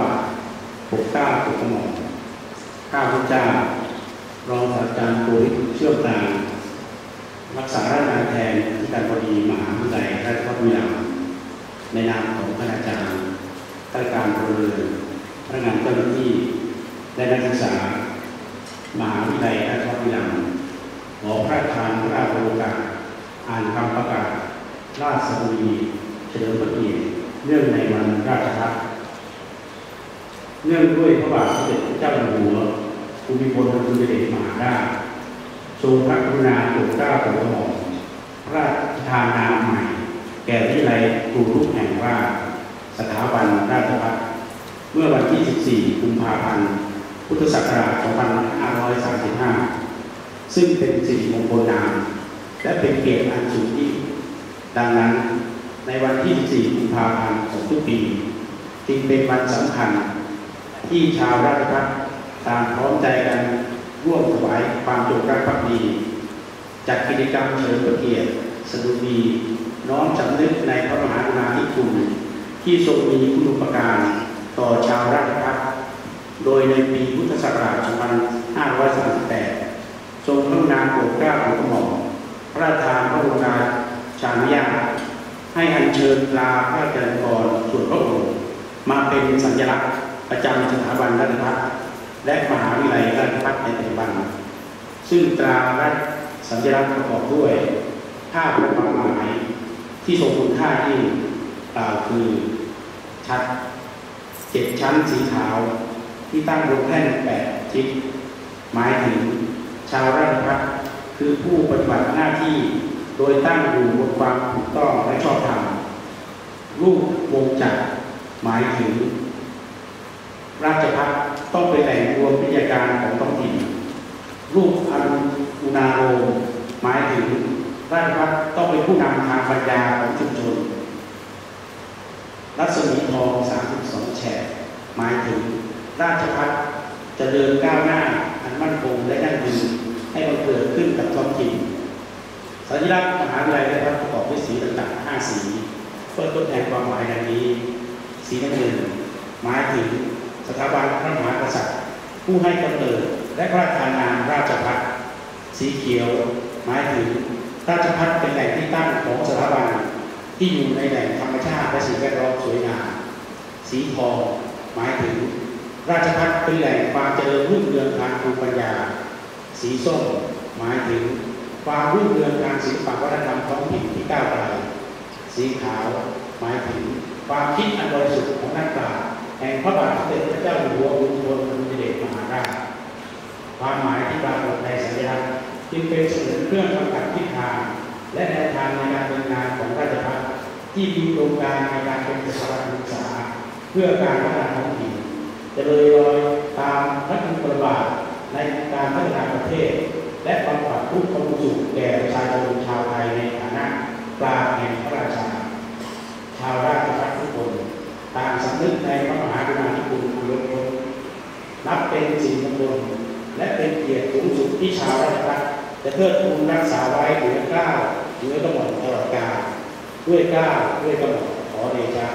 บาปกกล้าปกกระหม่อมข้าพเจ้ารองศาสตราจารย์ปุยเชื่อมตางรักษาราชการแทนที่การบดีมหาวิทยาลัยราชภัฏบุรีรัมย์ในนามของคณาจารย์ข้าราชการพลเรือนพนักงานเจ้าหน้าที่และนักศึกษามหาวิทยาลัยราชภัฏบุรีรัมย์ขอพระราชทานพระราชโอกาสอ่านคำประกาศราชสมุนีเฉลิมพระเกียรติเนื่องในวันราชพัฒ เนื่องด้วยพระบาทสมเด็จพระเจ้าอยู่หัวภูมิพลอดุลยเดชมหาราชทรงพระกรุณาโปรดเกล้าโปรดกระหม่อมพระราชทานนามใหม่ แก่วิทยาลัยครูรุกแห่งว่าสถาบันราชพัฒเมื่อวันที่ 14 กุมภาพันธ์ พุทธศักราช 2535 ซึ่งเป็นสิริมงคลนาม และเป็นเกียรติอันสูงยิ่งดังนั้นในวันที่ 14 กุมภาพันธ์ของทุกปี จึงเป็นวันสำคัญ ที่ชาวราชพัฒต่างพร้อมใจกันร่วมถวายความจงรักภักดีจัดกิจกรรมเฉลิมพระเกียรติสดุดีน้อมสำนึกในพระมหากรุณาธิคุณที่ทรงมีคุณูปการต่อชาวราชพัฒโดยในปีพุทธศักราช 2538 ทรงพระกรุณาโปรดเกล้าโปรดกระหม่อมพระราชทานพระบรมราชานุญาตให้อัญเชิญลาพระเจริญกรส่วนพระองค์มาเป็นสัญลักษณ์ ประจำสถาบันราชพัฒและมหาวิทยาลัยราชพัฒในปัจจุบัน ซึ่งตราและสัญลักษณ์ประกอบด้วยภาพและความหมายที่ทรงคุณค่าที่กล่าวคือชัดเจ็ดชั้นสีขาว ที่ตั้งบนแท่นแปดทิศหมายถึงชาวราชพัฒคือผู้ปฏิบัติหน้าที่โดยตั้งอยู่บนความถูกต้องและชอบธรรมรูปวงจักรหมายถึง ราชพัฒต้องเป็นแหล่งรวมวิทยาการของท้องถิ่นรูปอนุอุณาโรมหมายถึงราชพัฒต้องเป็นผู้นำทางปัญญาของชุมชน รัศมีทอง 32 แฉกหมายถึงราชพัฒจะเดินก้าวหน้าอันมั่นคงและยั่งยืนให้มันเกิดขึ้นกับท้องถิ่นสัญลักษณ์มหาวิทยาลัยได้รับประกอบด้วยสีต่างๆ5สี เพื่อทดแทนความหมายดังนี้ สีน้ำเงินหมายถึง สถาบันพระมหากษัตริย์ ผู้ให้กำเนิดและพระราชานามราชพัฒสีเขียวหมายถึงราชพัฒเป็นแหล่งที่ตั้งของสถาบันที่อยู่ในแหล่งธรรมชาติและสิ่งแวดล้อมสวยงามสีทองหมายถึง ราชพัฒเป็นแหล่งความเจริญรุ่งเรืองทางภูมิปัญญา สีส้มหมายถึงความรุ่งเรืองทางศิลปวัฒนธรรมท้องถิ่นที่ก้าวไกลสีขาวหมายถึงความคิดอันบริสุทธิ์ของนักปราชญ์ แห่งพระบาทสมเด็จพระเจ้าอยู่หัวบุญพลอดุลยเดชมหาราชความหมายที่ปรากฏในสัญลักษณ์จึงเป็นเสมือนเครื่องกำกับทิศทาง และแนวทางในการดำเนินงานของราชพัฒที่มีโครงการในการเป็นสถาบันศึกษา เพื่อการพัฒนาท้องถิ่นจะเลยรอยตามพระคุณประบาทในการพัฒนาประเทศ และบำบัดทุกข์ความสุขแก่ประชาชนชาวไทยในฐานะปราแห่งพระราชา ชาวราชพัฒทุกคนต่างสำนึกในพระมหากรุณาธิคุณอันล้นพ้นนับเป็นสิ่งมงคลและเป็นเกียรติสูงสุดที่ชาวราชพัฒจะเทิดทูนรักษาไว้เหนือเก้าเหนือกระหม่อมตลอดกาลด้วยเก้าด้วยกระหม่อมขอเดชะ